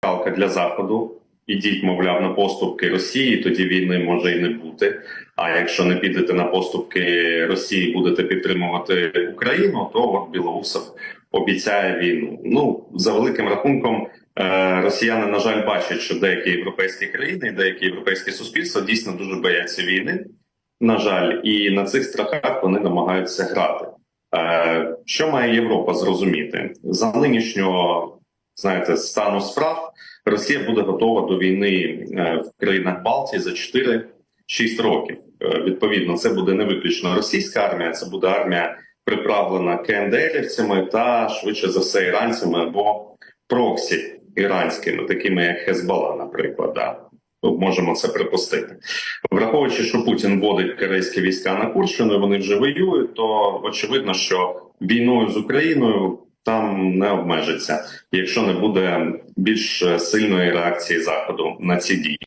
палка для заходу. Ідіть, мовляв, на поступки Росії, тоді війни може і не бути. А якщо не підете на поступки Росії, будете підтримувати Україну, то от Білоусов обіцяє війну. Ну за великим рахунком, е, росіяни на жаль бачать, що деякі європейські країни, і деякі європейські суспільства дійсно дуже бояться війни. На жаль, і на цих страхах вони намагаються грати. Е, що має Європа зрозуміти за нинішнього знаєте стану справ? Росія буде готова до війни е, в країнах Балтії за 4-6 років. Е, Відповідно, це буде не виключно російська армія, це буде армія приправлена КНДРівцями та швидше за все іранцями або проксі іранськими, такими як Хезбалла, наприклад. Да. Можемо це припустити. Враховуючи, що Путін вводить корейські війська на Курщину, вони вже воюють, то очевидно, що війною з Україною там не обмежиться, якщо не буде більш е, сильної реакції Заходу на ці дії.